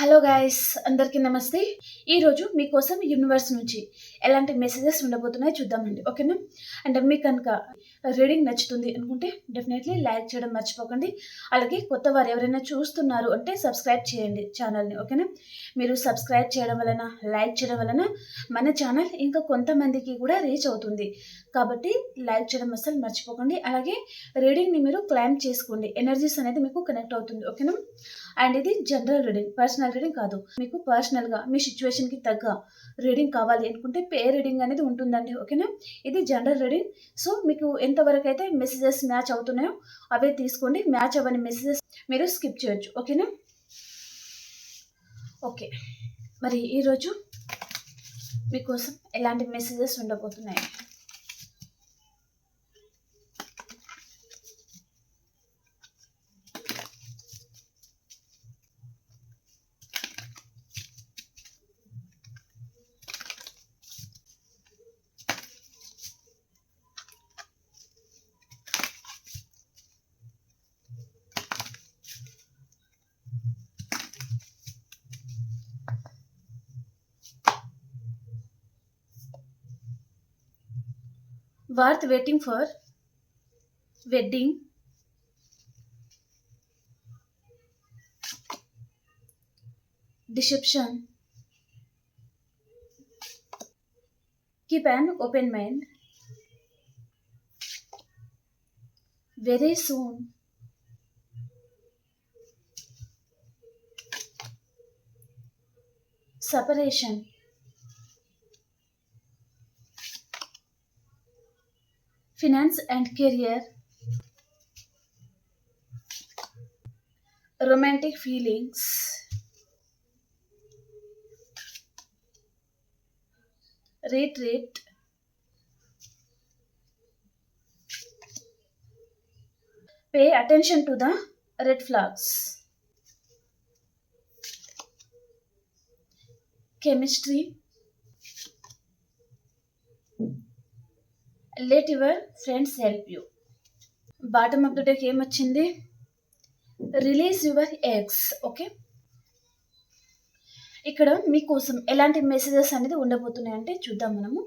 Hello guys అందరికీ నమస్తే. ఈరోజు మీకోసం యూనివర్స్ నుంచి ఎలాంటి మెసేజెస్ ఉండబోతున్నాయో చూద్దామండి. ఓకేనా? అంటే మీకు కనుక రీడింగ్ నచ్చుతుంది అనుకుంటే డెఫినెట్లీ లైక్ చేయడం మర్చిపోకండి. అలాగే కొత్త వారు ఎవరైనా చూస్తున్నారు అంటే సబ్స్క్రైబ్ చేయండి ఛానల్ని ఓకేనా? మీరు సబ్స్క్రైబ్ చేయడం వలన లైక్ చేయడం వలన మన ఛానల్ ఇంకా కొంతమందికి కూడా రీచ్ అవుతుంది. కాబట్టి లైక్ చేయడం అసలు మర్చిపోకండి. అలాగే రీడింగ్ని మీరు క్లైమ్ చేసుకోండి. ఎనర్జీస్ అనేది మీకు కనెక్ట్ అవుతుంది ఓకేనా అండ్ ఇది జనరల్ రీడింగ్ పర్సనల్ రీడింగ్ కాదు. మీకు పర్సనల్గా మీ సిచ్యువేషన్కి తగ్గ రీడింగ్ కావాలి అనుకుంటే పే రీడింగ్ అనేది ఉంటుందండి ఓకేనా ఇది జనరల్ రీడింగ్ సో మీకు ఎంతవరకు అయితే మెసేజెస్ మ్యాచ్ అవుతున్నాయో అవే తీసుకోండి. మ్యాచ్ అవ్వని మెసేజెస్ మీరు స్కిప్ చేయొచ్చు ఓకేనా ఓకే మరి ఈరోజు మీకోసం ఎలాంటి మెసేజెస్ ఉండబోతున్నాయి? Worth waiting for wedding deception keep an open mind very soon separation finance and career, romantic feelings, retreat, pay attention to the red flags, chemistry, let your friends help you bottom of the deck ఏమొచ్చింది release your eggs okay ఇక్కడ మీకోసం ఎలాంటి messages అనేది ఉండబోతున్నాయి అంటే చూద్దాం మనము.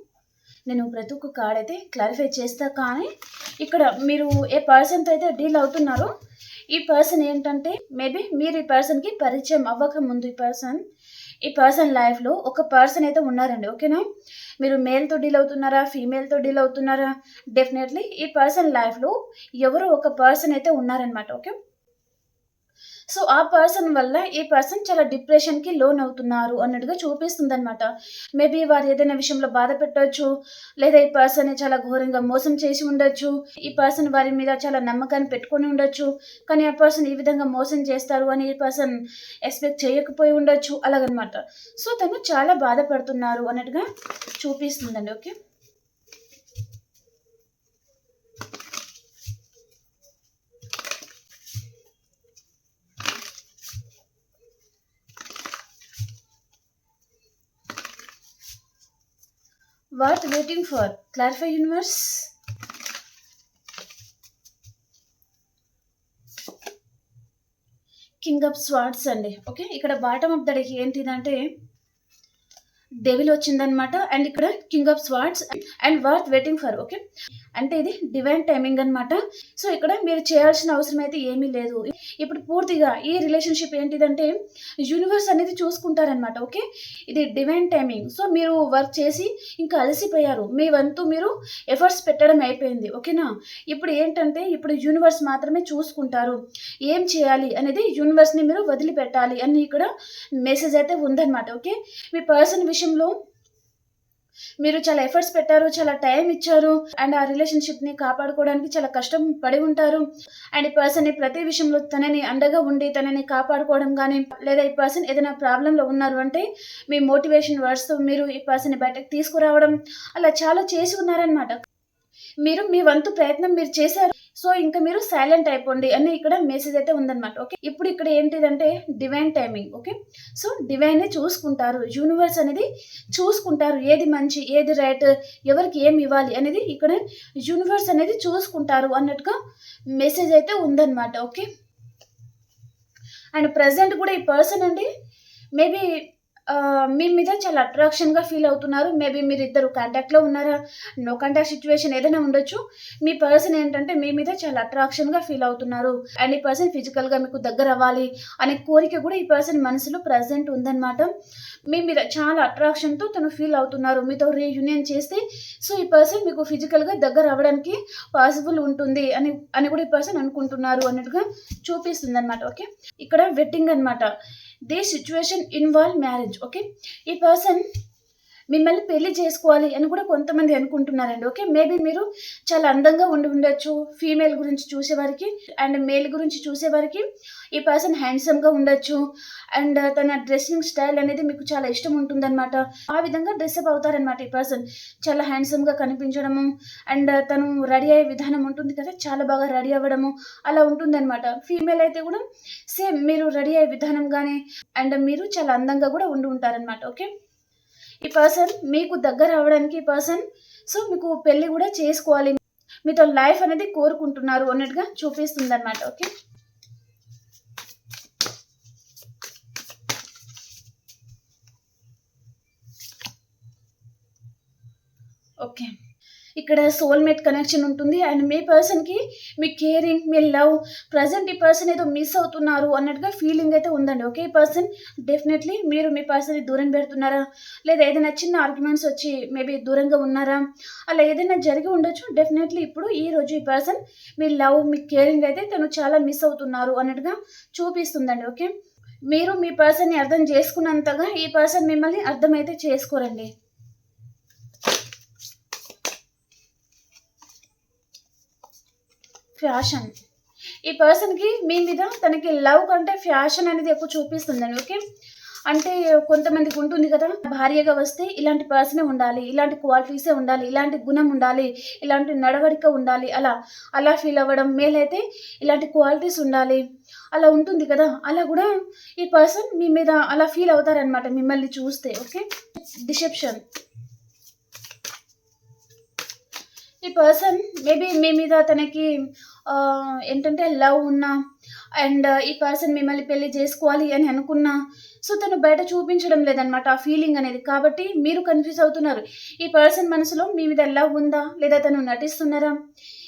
నేను ప్రతి ఒక్క కార్డ్ అయితే క్లారిఫై చేస్తా కానీ ఇక్కడ మీరు ఏ పర్సన్తో అయితే డీల్ అవుతున్నారో ఈ పర్సన్ ఏంటంటే మేబీ మీరు ఈ పర్సన్కి పరిచయం అవ్వక ముందు ఈ పర్సన్ ఈ పర్సన్ లైఫ్లో ఒక పర్సన్ అయితే ఉన్నారండి ఓకేనా మీరు మేల్తో డీల్ అవుతున్నారా ఫీమేల్తో డీల్ అవుతున్నారా? డెఫినెట్లీ ఈ పర్సన్ లైఫ్లో ఎవరో ఒక పర్సన్ అయితే ఉన్నారనమాట ఓకే సో ఆ పర్సన్ వల్ల ఈ పర్సన్ చాలా డిప్రెషన్కి లోన్ అవుతున్నారు అన్నట్టుగా చూపిస్తుంది అనమాట మేబీ వారు ఏదైనా విషయంలో బాధ పెట్టవచ్చు లేదా ఈ పర్సన్ చాలా ఘోరంగా మోసం చేసి ఉండొచ్చు ఈ పర్సన్ వారి మీద చాలా నమ్మకాన్ని పెట్టుకొని ఉండొచ్చు కానీ ఆ పర్సన్ ఈ విధంగా మోసం చేస్తారు అని ఈ పర్సన్ ఎక్స్పెక్ట్ చేయకపోయి ఉండొచ్చు అలాగనమాట. సో తను చాలా బాధపడుతున్నారు అన్నట్టుగా చూపిస్తుందండి okay? Worth waiting for clarify universe king of swords అండి. ఓకే ఇక్కడ బాటమ్ ఆఫ్ దడికి ఏంటిదంటే డెవిల్ వచ్చిందనమాట అండ్ ఇక్కడ king of swords and worth waiting for okay అంటే ఇది డివైన్ టైమింగ్ అనమాట సో ఇక్కడ మీరు చేయాల్సిన అవసరం అయితే ఏమీ లేదు. ఇప్పుడు పూర్తిగా ఈ రిలేషన్షిప్ ఏంటిదంటే యూనివర్స్ అనేది చూసుకుంటారనమాట ఓకే ఇది డివైన్ టైమింగ్ సో మీరు వర్క్ చేసి ఇంకా అలసిపోయారు. మీ వంతు మీరు ఎఫర్ట్స్ పెట్టడం అయిపోయింది ఓకేనా ఇప్పుడు ఏంటంటే ఇప్పుడు యూనివర్స్ మాత్రమే చూసుకుంటారు. ఏం చేయాలి అనేది యూనివర్స్ని మీరు వదిలిపెట్టాలి అని ఇక్కడ మెసేజ్ అయితే ఉందన్నమాట ఓకే మీ పర్సన్ విషయంలో మీరు చాలా ఎఫర్ట్స్ పెట్టారు చాలా టైం ఇచ్చారు అండ్ ఆ రిలేషన్షిప్ని కాపాడుకోవడానికి చాలా కష్టం పడి ఉంటారు. అండ్ ఈ పర్సన్ని ప్రతి విషయంలో తనని అండగా ఉండి తనని కాపాడుకోవడం కానీ లేదా ఈ పర్సన్ ఏదైనా ప్రాబ్లంలో ఉన్నారు అంటే మీ మోటివేషన్ వర్డ్స్తో మీరు ఈ పర్సన్ని బయటకు తీసుకురావడం అలా చాలా చేసి ఉన్నారనమాట మీరు మీ వంతు ప్రయత్నం మీరు చేశారు. సో ఇంకా మీరు సైలెంట్ అయిపోండి అని ఇక్కడ మెసేజ్ అయితే ఉందన్నమాట ఓకే ఇప్పుడు ఇక్కడ ఏంటిదంటే divine timing okay so divine చూసుకుంటారు యూనివర్స్ అనేది చూసుకుంటారు ఏది మంచి ఏది రైట్ ఎవరికి ఏం ఇవ్వాలి అనేది ఇక్కడ యూనివర్స్ అనేది చూసుకుంటారు అన్నట్టుగా మెసేజ్ అయితే ఉందన్నమాట ఓకే అండ్ ప్రజెంట్ కూడా ఈ పర్సన్ అండి మేబీ మీ మీద చాలా అట్రాక్షన్‌గా ఫీల్ అవుతున్నారు. మేబీ మీరిద్దరు కాంటాక్ట్‌లో ఉన్నారా? నో కాంటాక్ట్ సిచ్యువేషన్ ఏదైనా ఉండొచ్చు. మీ పర్సన్ ఏంటంటే మీ మీద చాలా అట్రాక్షన్‌గా ఫీల్ అవుతున్నారు. అండ్ ఈ పర్సన్ ఫిజికల్‌గా మీకు దగ్గర అవ్వాలి అనే కోరిక కూడా ఈ పర్సన్ మనసులో ప్రజెంట్ ఉందన్నమాట మీ మీద చాలా అట్రాక్షన్‌తో తను ఫీల్ అవుతున్నారు. మీతో రీయూనియన్ చేస్తే సో, ఈ పర్సన్ మీకు ఫిజికల్‌గా దగ్గర అవ్వడానికి పాసిబుల్ ఉంటుంది అని అని కూడా ఈ పర్సన్ అనుకుంటున్నారు అన్నట్టుగా చూపిస్తుంది అనమాట ఓకే. ఇక్కడ వెట్టింగ్ అనమాట. This situation involve marriage. Okay. ఈ పర్సన్ మిమ్మల్ని పెళ్ళి చేసుకోవాలి అని కూడా కొంతమంది అనుకుంటున్నారండి. ఓకే. మేబీ మీరు చాలా అందంగా ఉండి ఉండొచ్చు. ఫీమేల్ గురించి చూసేవారికి అండ్ మేల్ గురించి చూసేవారికి ఈ పర్సన్ హ్యాండ్సమ్‌గా ఉండొచ్చు. అండ్ తన డ్రెస్సింగ్ స్టైల్ అనేది మీకు చాలా ఇష్టం ఉంటుందన్నమాట ఆ విధంగా డ్రెస్అప్ అవుతారనమాట ఈ పర్సన్. చాలా హ్యాండ్సమ్‌గా కనిపించడము అండ్ తను రెడీ అయ్యే విధానం ఉంటుంది కదా! చాలా బాగా రెడీ అవ్వడము అలా ఉంటుందన్నమాట ఫీమేల్ అయితే కూడా సేమ్ మీరు రెడీ అయ్యే విధానం కానీ అండ్ మీరు చాలా అందంగా కూడా ఉండి ఉంటారనమాట. ఓకే. ఈ పర్సన్ మీకు దగ్గర అవ్వడానికి ఈ పర్సన్ సో, మీకు పెళ్ళి కూడా చేసుకోవాలి. మీతో లైఫ్ అనేది కోరుకుంటున్నారు అన్నట్టుగా చూపిస్తుందనమాట. ఓకే. ఓకే. ఇక్కడ సోల్‌మేట్ కనెక్షన్ ఉంటుంది. అండ్ మీ పర్సన్‌కి మీ కేరింగ్, మీ లవ్ ప్రజెంట్ ఈ పర్సన్ ఏదో మిస్ అవుతున్నారు అన్నట్టుగా ఫీలింగ్ అయితే ఉందండి. ఓకే. ఈ పర్సన్ డెఫినెట్‌లీ మీరు మీ పర్సన్‌ని దూరం పెడుతున్నారా? లేదా ఏదైనా చిన్న ఆర్గ్యుమెంట్స్ వచ్చి మేబీ దూరంగా ఉన్నారా? అలా ఏదైనా జరిగి ఉండొచ్చు. డెఫినెట్‌లీ ఇప్పుడు ఈ రోజు ఈ పర్సన్ మీ లవ్, మీ కేరింగ్ అయితే తను చాలా మిస్ అవుతున్నారు అన్నట్టుగా చూపిస్తుందండి. ఓకే. మీరు మీ పర్సన్‌ని అర్థం చేసుకున్నంతగా ఈ పర్సన్ మిమ్మల్ని అర్థమైతే చేసుకోరండి. ఫ్యాషన్. ఈ పర్సన్‌కి మీ మీద తనకి లవ్ కంటే ఫ్యాషన్ అనేది ఎక్కువ చూపిస్తుందండి. ఓకే. అంటే కొంతమందికి ఉంటుంది కదా! భార్యగా వస్తే ఇలాంటి పర్సనే ఉండాలి. ఇలాంటి క్వాలిటీసే ఉండాలి. ఇలాంటి గుణం ఉండాలి. ఇలాంటి నడవడిక ఉండాలి. అలా అలా ఫీల్ అవ్వడం. మేల్ అయితే ఇలాంటి క్వాలిటీస్ ఉండాలి. అలా ఉంటుంది కదా! అలా కూడా ఈ పర్సన్ మీ మీద అలా ఫీల్ అవుతారనమాట మిమ్మల్ని చూస్తే. ఓకే. డిసెప్షన్. ఈ పర్సన్ మేబీ మీ మీద తనకి ఏంటంటే లవ్ ఉన్నా అండ్ ఈ పర్సన్ మిమ్మల్ని పెళ్ళి చేసుకోవాలి అని అనుకున్నా సో, తను బయట చూపించడం లేదనమాట ఆ ఫీలింగ్ అనేది. కాబట్టి మీరు కన్‌ఫ్యూజ్ అవుతున్నారు. ఈ పర్సన్ మనసులో మీ మీద లవ్ ఉందా? లేదా తను నటిస్తున్నారా?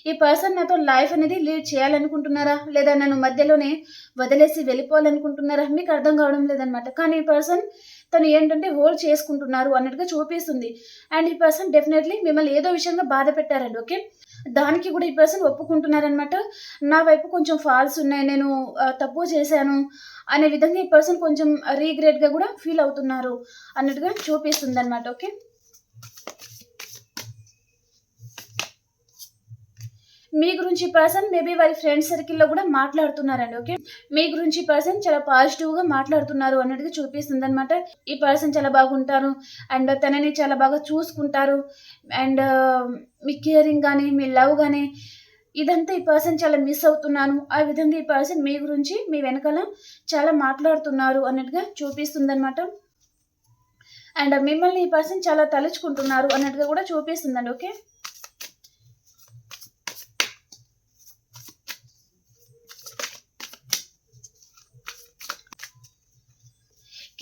ఈ పర్సన్ నాతో లైఫ్ అనేది లీడ్ చేయాలనుకుంటున్నారా? లేదా నన్ను మధ్యలోనే వదిలేసి వెళ్ళిపోవాలనుకుంటున్నారా? మీకు అర్థం కావడం లేదనమాట. కానీ ఈ పర్సన్ తను ఏంటంటే హోల్డ్ చేసుకుంటున్నారు అన్నట్టుగా చూపిస్తుంది. అండ్ ఈ పర్సన్ డెఫినెట్‌లీ మిమ్మల్ని ఏదో విషయంగా బాధ పెట్టారండి. ఓకే. దానికి కూడా ఈ పర్సన్ ఒప్పుకుంటున్నారనమాట. నా వైపు కొంచెం ఫాల్స్ ఉన్నాయి. నేను తప్పు చేశాను అనే విధంగా ఈ పర్సన్ కొంచెం రీగ్రెట్గా కూడా ఫీల్ అవుతున్నారు అన్నట్టుగా చూపిస్తుంది అనమాట ఓకే. మీ గురించి పర్సన్ మేబీ వారి ఫ్రెండ్స్ సర్కిల్‌లో కూడా మాట్లాడుతున్నారండి. ఓకే. మీ గురించి పర్సన్ చాలా పాజిటివ్‌గా మాట్లాడుతున్నారు అన్నట్టుగా చూపిస్తుందనమాట. ఈ పర్సన్ చాలా బాగుంటారు. అండ్ తనని చాలా బాగా చూసుకుంటారు. అండ్ uh, మీ కేరింగ్ కానీ మీ లవ్ కానీ ఇదంతా ఈ పర్సన్ చాలా మిస్ అవుతున్నాను. ఆ విధంగా ఈ పర్సన్ మీ గురించి మీ వెనకాల చాలా మాట్లాడుతున్నారు అన్నట్టుగా చూపిస్తుందనమాట. అండ్ మిమ్మల్ని ఈ పర్సన్ చాలా తలుచుకుంటున్నారు అన్నట్టుగా కూడా చూపిస్తుందండి. Okay.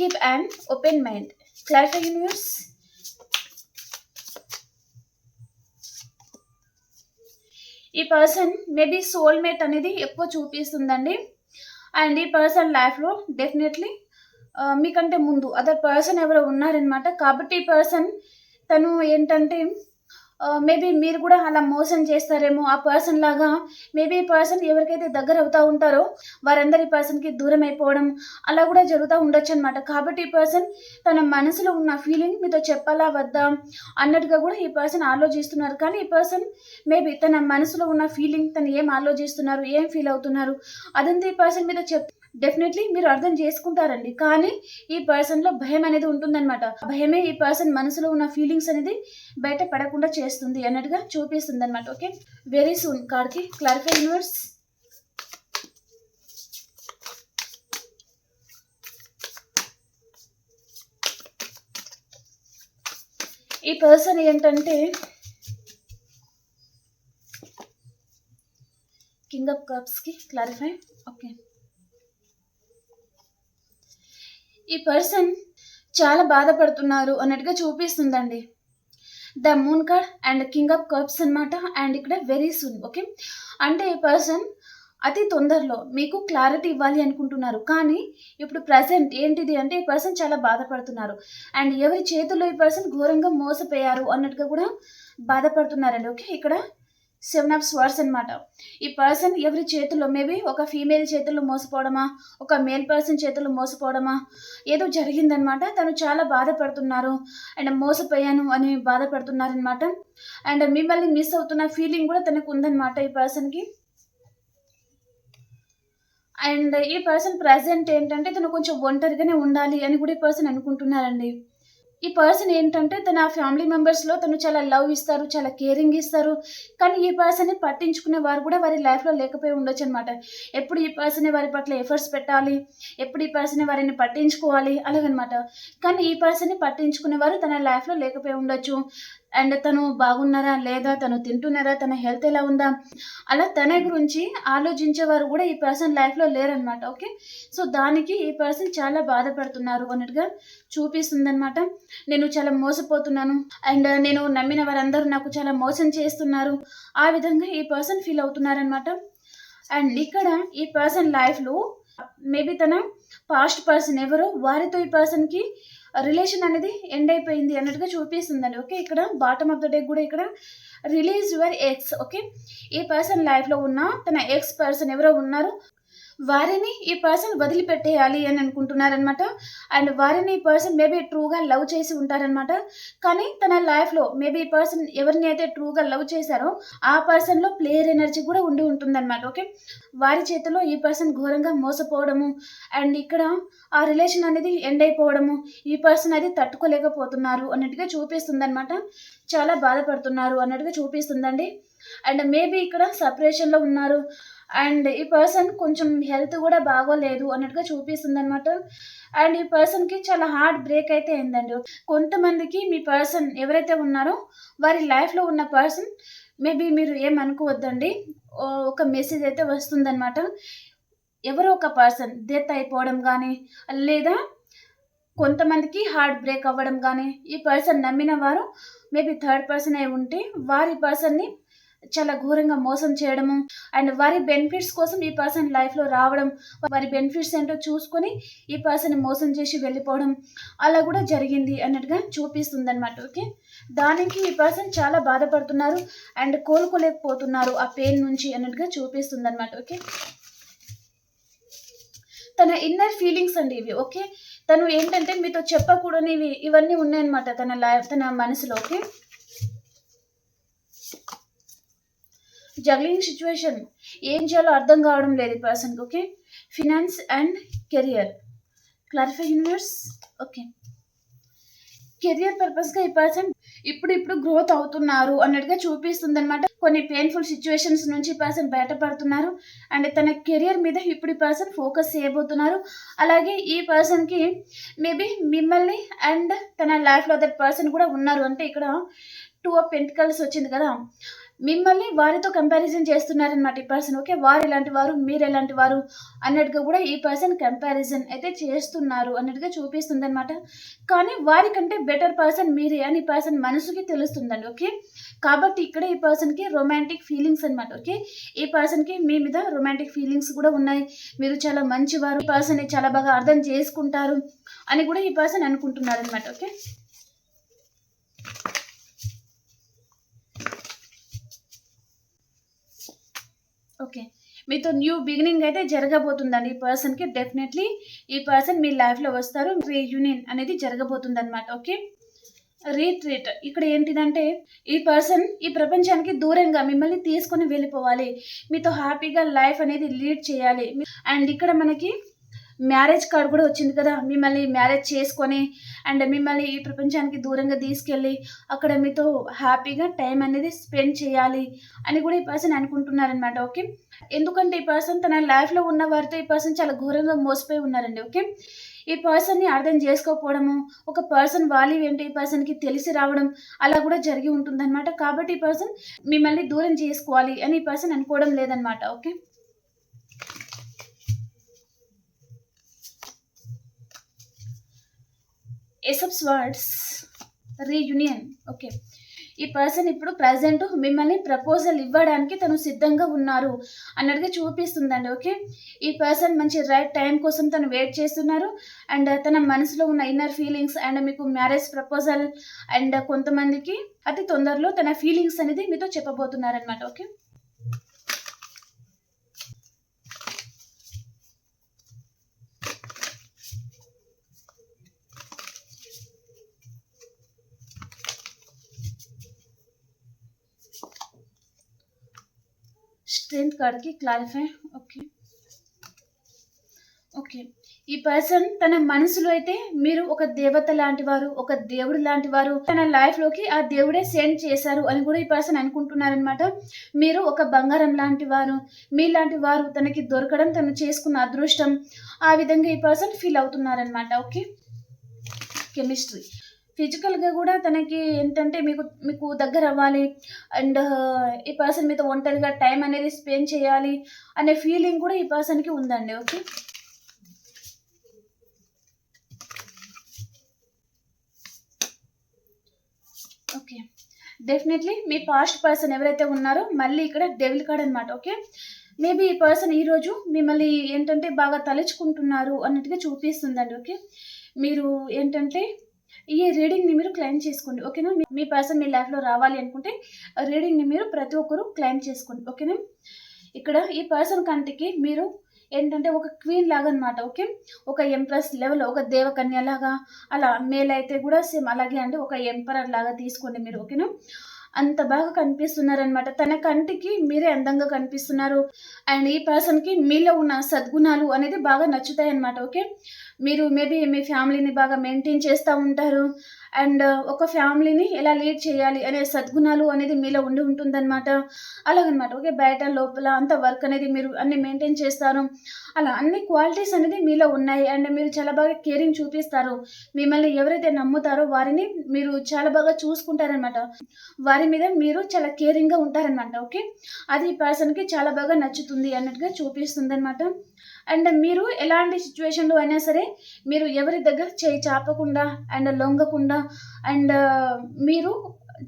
Keep and open mind. Clarify universe. ఈ పర్సన్ మేబీ సోల్‌మేట్ అనేది ఎక్కువ చూపిస్తుందండి. అండ్ ఈ పర్సన్ లైఫ్‌లో డెఫినెట్‌లీ మీకంటే ముందు అదర్ పర్సన్ ఎవరో ఉన్నారనమాట. కాబట్టి ఈ పర్సన్ తను ఏంటంటే మేబీ మీరు కూడా అలా మోసం చేస్తారేమో ఆ పర్సన్ లాగా మేబీ పర్సన్ ఎవరికైతే దగ్గర అవుతా ఉంటారో వారందరి పర్సన్‌కి దూరం అయిపోవడం అలా కూడా జరుగుతా ఉండొచ్చనమాట. కాబట్టి ఈ పర్సన్ తన మనసులో ఉన్న ఫీలింగ్ మీతో చెప్పాలా? వద్దా? అన్నట్టుగా కూడా ఈ పర్సన్ ఆలోచిస్తున్నారు. కానీ ఈ పర్సన్ మేబీ తన మనసులో ఉన్న ఫీలింగ్ తను ఏం ఆలోచిస్తున్నారు? ఏం ఫీల్ అవుతున్నారు? అదంతా ఈ పర్సన్ మీద చెప్ డెఫినెట్‌లీ మీరు అర్థం చేసుకుంటారండి. కానీ ఈ పర్సన్‌లో భయం అనేది ఉంటుందన్నమాట భయమే ఈ పర్సన్ మనసులో ఉన్న ఫీలింగ్స్ అనేది బయట పడకుండా చేస్తుంది అన్నట్టుగా చూపిస్తుంది అనమాట ఓకే. వెరీ సూన్ కార్కి క్లారిఫై యూనివర్స్. ఈ పర్సన్ ఏంటంటే కింగ్ ఆఫ్ కప్స్‌కి క్లారిఫై. ఓకే. ఈ పర్సన్ చాలా బాధపడుతున్నారు అన్నట్టుగా చూపిస్తుందండి. The moon card and king of cups అన్నమాట. అండ్ ఇక్కడ వెరీ సూన్ ఓకే? అంటే ఈ పర్సన్ అతి తొందరలో మీకు క్లారిటీ ఇవ్వాలి అనుకుంటున్నారు. కానీ ఇప్పుడు ప్రజెంట్ ఏంటిది అంటే ఈ పర్సన్ చాలా బాధపడుతున్నారు. అండ్ ఎవరి చేతుల్లో ఈ పర్సన్ ఘోరంగా మోసపోయారు అన్నట్టుగా కూడా బాధపడుతున్నారండి ఓకే? ఇక్కడ సెవెన్ ఆఫ్ స్వర్స్ అనమాట ఈ పర్సన్ ఎవరి చేతుల్లో మేబీ ఒక ఫీమేల్ చేతుల్లో మోసపోవడమా? ఒక మేల్ పర్సన్ చేతుల్లో మోసపోవడమా? ఏదో జరిగిందనమాట తను చాలా బాధపడుతున్నారు. అండ్ మోసపోయాను అని బాధపడుతున్నారనమాట అండ్ మిమ్మల్ని మిస్ అవుతున్న ఫీలింగ్ కూడా తనకు ఉందన్నమాట ఈ పర్సన్కి అండ్ ఈ పర్సన్ ప్రజెంట్ ఏంటంటే తను కొంచెం ఒంటరిగానే ఉండాలి అని కూడా ఈ పర్సన్ అనుకుంటున్నారండి. ఈ పర్సన్ ఏంటంటే తన ఫ్యామిలీ మెంబర్స్లో తను చాలా లవ్ ఇస్తారు చాలా కేరింగ్ ఇస్తారు. కానీ ఈ పర్సన్ని పట్టించుకునే వారు కూడా వారి లైఫ్లో లేకపోయి ఉండొచ్చు అనమాట ఎప్పుడు ఈ పర్సన్ వారి పట్ల ఎఫర్ట్స్ పెట్టాలి ఎప్పుడు ఈ పర్సన్ వారిని పట్టించుకోవాలి అలాగనమాట. కానీ ఈ పర్సన్ని పట్టించుకునేవారు తన లైఫ్లో లేకపోయి ఉండొచ్చు. అండ్ తను బాగున్నారా లేదా తను తింటున్నారా తన హెల్త్ ఎలా ఉందా? అలా తన గురించి ఆలోచించేవారు కూడా ఈ పర్సన్ లైఫ్లో లేరనమాట ఓకే? సో దానికి ఈ పర్సన్ చాలా బాధపడుతున్నారు అన్నట్టుగా చూపిస్తుందనమాట నేను చాలా మోసపోతున్నాను అండ్ నేను నమ్మిన వారందరూ నాకు చాలా మోసం చేస్తున్నారు. ఆ విధంగా ఈ పర్సన్ ఫీల్ అవుతున్నారనమాట అండ్ ఇక్కడ ఈ పర్సన్ లైఫ్లో మేబీ తన పాస్ట్ పర్సన్ ఎవరో వారితో ఈ పర్సన్కి రిలేషన్ అనేది ఎండ్ అయిపోయింది అన్నట్టుగా చూపిస్తుందండి ఓకే? ఇక్కడ బాటమ్ ఆఫ్ ద డే కూడా ఇక్కడ రిలీజ్ యువర్ ఎక్స్ ఓకే? ఈ పర్సన్ లైఫ్లో ఉన్న తన ఎక్స్ పర్సన్ ఎవరో ఉన్నారు వారిని ఈ పర్సన్ వదిలిపెట్టేయాలి అని అనుకుంటున్నారనమాట అండ్ వారిని ఈ పర్సన్ మేబీ ట్రూగా లవ్ చేసి ఉంటారనమాట కానీ తన లైఫ్లో మేబీ ఈ పర్సన్ ఎవరిని అయితే ట్రూగా లవ్ చేశారో ఆ పర్సన్లో ప్లేయర్ ఎనర్జీ కూడా ఉండి ఉంటుందన్నమాట ఓకే వారి చేతిలో ఈ పర్సన్ ఘోరంగా మోసపోవడము అండ్ ఇక్కడ ఆ రిలేషన్ అనేది ఎండ్ అయిపోవడము ఈ పర్సన్ అది తట్టుకోలేకపోతున్నారు అన్నట్టుగా చూపిస్తుంది అనమాట చాలా బాధపడుతున్నారు అన్నట్టుగా చూపిస్తుందండి. అండ్ మేబీ ఇక్కడ సపరేషన్లో ఉన్నారు. అండ్ ఈ పర్సన్ కొంచెం హెల్త్ కూడా బాగోలేదు అన్నట్టుగా చూపిస్తుంది అనమాట అండ్ ఈ పర్సన్కి చాలా హార్ట్ బ్రేక్ అయితే అయిందండి. కొంతమందికి మీ పర్సన్ ఎవరైతే ఉన్నారో వారి లైఫ్లో ఉన్న పర్సన్ మేబీ మీరు ఏమనుకోవద్దండి ఒక మెసేజ్ అయితే వస్తుందన్నమాట. ఎవరో ఒక పర్సన్ డెత్ అయిపోవడం కానీ లేదా కొంతమందికి హార్ట్ బ్రేక్ అవ్వడం కానీ ఈ పర్సన్ నమ్మిన వారు మేబీ థర్డ్ పర్సన్ అయి ఉంటే వారి పర్సన్ని చాలా ఘోరంగా మోసం చేయడము. అండ్ వారి బెనిఫిట్స్ కోసం ఈ పర్సన్ లైఫ్లో రావడం వారి బెనిఫిట్స్ ఏంటో చూసుకొని ఈ పర్సన్ మోసం చేసి వెళ్ళిపోవడం అలా కూడా జరిగింది అన్నట్టుగా చూపిస్తుంది అనమాట ఓకే? దానికి ఈ పర్సన్ చాలా బాధపడుతున్నారు అండ్ కోలుకోలేకపోతున్నారు ఆ పెయిన్ నుంచి అన్నట్టుగా చూపిస్తుంది అనమాట ఓకే? తన ఇన్నర్ ఫీలింగ్స్ అండి ఇవి ఓకే? తను ఏంటంటే మీతో చెప్పకూడనివి ఇవన్నీ ఉన్నాయన్నమాట తన లైఫ్ తన మనసులో ఓకే? జగ్లింగ్ సిచ్యువేషన్ ఏం చేయాలో అర్థం కావడం లేదు ఈ పర్సన్కి okay finance and career clarify universe okay career పర్పస్గా ఈ పర్సన్ ఇప్పుడు ఇప్పుడు గ్రోత్ అవుతున్నారు అన్నట్టుగా చూపిస్తుంది అనమాట కొన్ని పెయిన్ఫుల్ సిచ్యువేషన్స్ నుంచి ఈ పర్సన్ బయటపడుతున్నారు. అండ్ తన కెరియర్ మీద ఇప్పుడు ఈ పర్సన్ ఫోకస్ చేయబోతున్నారు. అలాగే ఈ పర్సన్కి మేబీ మిమ్మల్ని అండ్ తన లైఫ్లో అదర్ పర్సన్ కూడా ఉన్నారు. అంటే ఇక్కడ టూ ఆఫ్ పెంటికల్స్ వచ్చింది కదా. మిమ్మల్ని వారితో కంపారిజన్ చేస్తున్నారనమాట ఈ పర్సన్ ఓకే వారు ఎలాంటి వారు? మీరు ఎలాంటి వారు? అన్నట్టుగా కూడా ఈ పర్సన్ కంపారిజన్ అయితే చేస్తున్నారు అన్నట్టుగా చూపిస్తుంది అనమాట కానీ వారికంటే బెటర్ పర్సన్ మీరే అని ఈ పర్సన్ మనసుకి తెలుస్తుందండి. ఓకే కాబట్టి ఇక్కడ ఈ పర్సన్కి రొమాంటిక్ ఫీలింగ్స్ అనమాట ఓకే ఈ పర్సన్కి మీ మీద రొమాంటిక్ ఫీలింగ్స్ కూడా ఉన్నాయి. మీరు చాలా మంచివారు. ఈ పర్సన్ని చాలా బాగా అర్థం చేసుకుంటారు అని కూడా ఈ పర్సన్ అనుకుంటున్నారు అనమాట ఓకే ఓకే మీతో న్యూ బిగినింగ్ అయితే జరగబోతుందండి. ఈ పర్సన్కి డెఫినెట్లీ ఈ పర్సన్ మీ లైఫ్లో వస్తారు. రీయూనియన్ అనేది జరగబోతుంది అనమాట ఓకే రీట్రీట్ ఇక్కడ ఏంటిదంటే ఈ పర్సన్ ఈ ప్రపంచానికి దూరంగా మిమ్మల్ని తీసుకొని వెళ్ళిపోవాలి. మీతో హ్యాపీగా లైఫ్ అనేది లీడ్ చేయాలి. అండ్ ఇక్కడ మనకి మ్యారేజ్ కార్డ్ కూడా వచ్చింది కదా మిమ్మల్ని మ్యారేజ్ చేసుకొని అండ్ మిమ్మల్ని ఈ ప్రపంచానికి దూరంగా తీసుకెళ్ళి అక్కడ మీతో హ్యాపీగా టైం అనేది స్పెండ్ చేయాలి అని కూడా ఈ పర్సన్ అనుకుంటున్నారనమాట ఓకే? ఎందుకంటే ఈ పర్సన్ తన లైఫ్లో ఉన్న వారితో ఈ పర్సన్ చాలా ఘోరంగా మోసపోయి ఉన్నారండి ఓకే? ఈ పర్సన్ని అర్థం చేసుకోకపోవడము ఒక పర్సన్ వాల్యూ ఏంటి ఈ పర్సన్కి తెలిసి రావడం అలా కూడా జరిగి ఉంటుందన్నమాట. కాబట్టి ఈ పర్సన్ మిమ్మల్ని దూరం చేసుకోవాలి అని ఈ పర్సన్ అనుకోవడం లేదనమాట ఓకే? ఎసప్స్ words reunion. ఓకే. ఈ పర్సన్ ఇప్పుడు ప్రజెంట్ మిమ్మల్ని ప్రపోజల్ ఇవ్వడానికి తను సిద్ధంగా ఉన్నారు అన్నట్టుగా చూపిస్తుందండి. ఓకే. ఈ పర్సన్ మంచి రైట్ టైం కోసం తను వెయిట్ చేస్తున్నారు. అండ్ తన మనసులో ఉన్న ఇన్నర్ ఫీలింగ్స్ అండ్ మీకు మ్యారేజ్ ప్రపోజల్ అండ్ కొంతమందికి అతి తొందరలో తన ఫీలింగ్స్ అనేది మీతో చెప్పబోతున్నారనమాట ఓకే. స్ట్రెంత్ కార్డ్కి క్లారిఫై ఓకే ఓకే ఈ పర్సన్ తన మనసులో అయితే మీరు ఒక దేవత లాంటి వారు ఒక దేవుడు లాంటి వారు తన లైఫ్లోకి ఆ దేవుడే సెండ్ చేశారు అని కూడా ఈ పర్సన్ అనుకుంటున్నారనమాట మీరు ఒక బంగారం లాంటి వారు మీలాంటి వారు తనకి దొరకడం తను చేసుకున్న అదృష్టం ఆ విధంగా ఈ పర్సన్ ఫీల్ అవుతున్నారనమాట ఓకే కెమిస్ట్రీ ఫిజికల్గా కూడా తనకి ఏంటంటే మీకు మీకు దగ్గర అవ్వాలి. అండ్ ఈ పర్సన్ మీతో ఒంటరిగా టైం అనేది స్పెండ్ చేయాలి అనే ఫీలింగ్ కూడా ఈ పర్సన్కి ఉందండి ఓకే ఓకే డెఫినెట్లీ మీ పాస్ట్ పర్సన్ ఎవరైతే ఉన్నారో మళ్ళీ ఇక్కడ డెవిల్ కార్డ్ అనమాట ఓకే మేబీ ఈ పర్సన్ ఈరోజు మిమ్మల్ని ఏంటంటే బాగా తలుచుకుంటున్నారు అన్నట్టుగా చూపిస్తుందండి ఓకే మీరు ఏంటంటే ఈ రీడింగ్ని మీరు క్లైమ్ చేసుకోండి ఓకేనా మీ- పర్సన్ మీ లైఫ్లో రావాలి అనుకుంటే రీడింగ్ని మీరు ప్రతి ఒక్కరు క్లైమ్ చేసుకోండి ఓకేనా ఇక్కడ ఈ పర్సన్ కంటికి మీరు ఏంటంటే ఒక క్వీన్ లాగా అనమాట ఓకే ఒక ఎంప్రెస్ లెవెల్ ఒక దేవకన్య లాగా అలా మేల్ అయితే కూడా సేమ్ అలాగే అంటే ఒక ఎంపరర్ లాగా తీసుకోండి మీరు ఓకేనా అంత బాగా కనిపిస్తున్నారనమాట తన కంటికి మీరే అందంగా కనిపిస్తున్నారు. అండ్ ఈ పర్సన్కి మీలో ఉన్న సద్గుణాలు అనేది బాగా నచ్చుతాయి అనమాట ఓకే? మీరు మేబీ మీ ఫ్యామిలీని బాగా మెయింటైన్ చేస్తూ ఉంటారు. అండ్ ఒక ఫ్యామిలీని ఎలా లీడ్ చేయాలి అనే సద్గుణాలు అనేది మీలో ఉండి ఉంటుందన్నమాట. అలాగనమాట. ఓకే బయట లోపల అంత వర్క్ అనేది మీరు అన్ని మెయింటైన్ చేస్తారు. అలా అన్ని క్వాలిటీస్ అనేది మీలో ఉన్నాయి. అండ్ మీరు చాలా బాగా కేరింగ్ చూపిస్తారు. మిమ్మల్ని ఎవరైతే నమ్ముతారో వారిని మీరు చాలా బాగా చూసుకుంటారనమాట వారి మీద మీరు చాలా కేరింగ్గా ఉంటారనమాట ఓకే అది పర్సన్కి చాలా బాగా నచ్చుతుంది అన్నట్టుగా చూపిస్తుంది అనమాట అండ్ మీరు ఎలాంటి సిచ్యువేషన్లో అయినా సరే మీరు ఎవరి దగ్గర చేయి చాపకుండా అండ్ లొంగకుండా అండ్ మీరు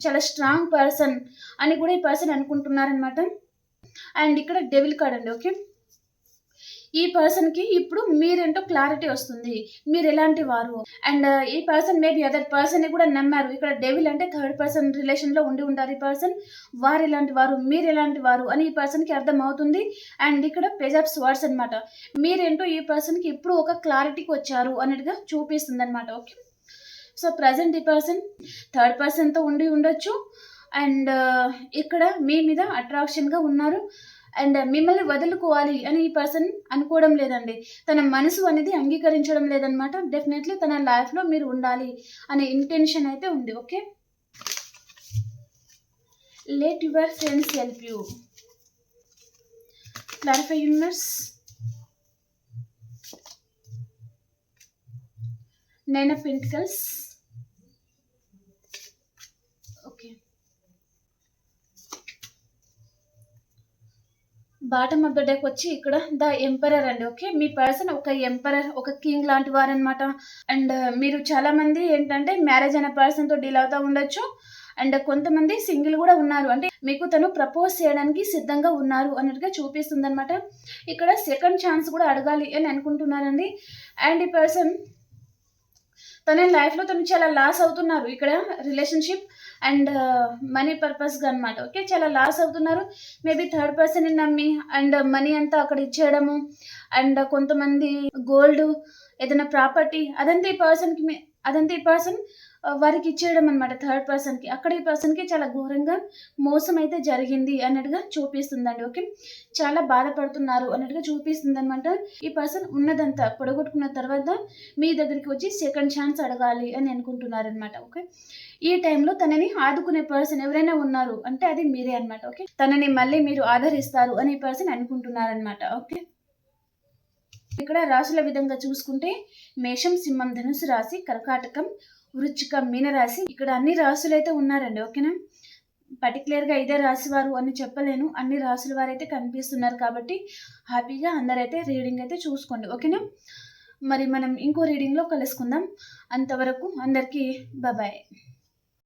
చాలా స్ట్రాంగ్ పర్సన్ అని కూడా ఈ పర్సన్ అనుకుంటున్నారనమాట అండ్ ఇక్కడ డెవిల్ కార్డ్ అండి ఓకే ఈ పర్సన్కి ఇప్పుడు మీరేంటో క్లారిటీ వస్తుంది. మీరు ఎలాంటి వారు? అండ్ uh, ఈ పర్సన్ మేబీ అదర్ పర్సన్ని కూడా నమ్మారు. ఇక్కడ డెవిల్ అంటే థర్డ్ పర్సన్ రిలేషన్లో ఉండి ఉంటారు ఈ పర్సన్ వారు ఎలాంటి వారు? మీరు ఎలాంటి వారు? అని ఈ పర్సన్కి అర్థం అవుతుంది. అండ్ ఇక్కడ పెజాప్స్ వర్డ్స్ అనమాట మీరేంటో ఈ పర్సన్కి ఇప్పుడు ఒక క్లారిటీకి వచ్చారు అన్నట్టుగా చూపిస్తుంది అనమాట ఓకే సో ప్రజెంట్ ఈ పర్సన్ థర్డ్ పర్సన్తో ఉండి ఉండొచ్చు. అండ్ uh, ఇక్కడ మీ మీద అట్రాక్షన్గా ఉన్నారు. అండ్ మిమ్మల్ని వదులుకోవాలి అని ఈ పర్సన్ అనుకోవడం లేదండి. తన మనసు అనేది అంగీకరించడం లేదనమాట డెఫినెట్లీ తన లైఫ్లో మీరు ఉండాలి అనే ఇంటెన్షన్ అయితే ఉంది okay let your friends help you clarify universe nine of pentacles okay bottom of the deck వచ్చి ఇక్కడ ద ఎంపరర్ అండి ఓకే? మీ పర్సన్ ఒక ఎంపరర్ ఒక కింగ్ లాంటి వారనమాట అండ్ uh, మీరు చాలా మంది ఏంటంటే మ్యారేజ్ అయిన పర్సన్తో డీల్ అవుతా ఉండొచ్చు. అండ్ కొంతమంది సింగిల్ కూడా ఉన్నారు. అంటే మీకు తను ప్రపోజ్ చేయడానికి సిద్ధంగా ఉన్నారు అన్నట్టుగా చూపిస్తుంది అనమాట ఇక్కడ సెకండ్ ఛాన్స్ కూడా అడగాలి అని అనుకుంటున్నారండి. అండ్ ఈ పర్సన్ తన లైఫ్లో తను చాలా లాస్ అవుతున్నారు. ఇక్కడ రిలేషన్షిప్ అండ్ మనీ పర్పస్గా అనమాట ఓకే చాలా లాస్ అవుతున్నారు. మేబీ థర్డ్ పర్సన్ నమ్మి అండ్ మనీ అంతా అక్కడ ఇచ్చేయడము అండ్ కొంతమంది గోల్డ్ ఏదైనా ప్రాపర్టీ అదంతా ఈ పర్సన్కి అదంతా ఈ పర్సన్ వారికి ఇచ్చేయడం అనమాట థర్డ్ పర్సన్కి. అక్కడ ఈ పర్సన్కి చాలా ఘోరంగా మోసం అయితే జరిగింది అన్నట్టుగా చూపిస్తుందండి ఓకే? చాలా బాధపడుతున్నారు అన్నట్టుగా చూపిస్తుంది అనమాట ఈ పర్సన్ ఉన్నదంతా పొడగొట్టుకున్న తర్వాత మీ దగ్గరికి వచ్చి సెకండ్ ఛాన్స్ అడగాలి అని అనుకుంటున్నారు అనమాట ఓకే? ఈ టైంలో తనని ఆదుకునే పర్సన్ ఎవరైనా ఉన్నారు అంటే అది మీరే అనమాట ఓకే? తనని మళ్ళీ మీరు ఆదరిస్తారు అనే పర్సన్ అనుకుంటున్నారనమాట ఓకే? ఇక్కడ రాశుల విధంగా చూసుకుంటే మేషం సింహం ధనుసు రాశి కర్కాటకం వృచ్చిక మీన రాశి. ఇక్కడ అన్ని రాసులు అయితే ఉన్నారండి ఓకేనా? పర్టికులర్గా ఇదే రాశి వారు అని చెప్పలేను. అన్ని రాసుల వారు అయితే కనిపిస్తున్నారు కాబట్టి హ్యాపీగా అందరైతే రీడింగ్ అయితే చూసుకోండి ఓకేనా? మరి మనం ఇంకో రీడింగ్లో కలుసుకుందాం. అంతవరకు అందరికీ బాయ్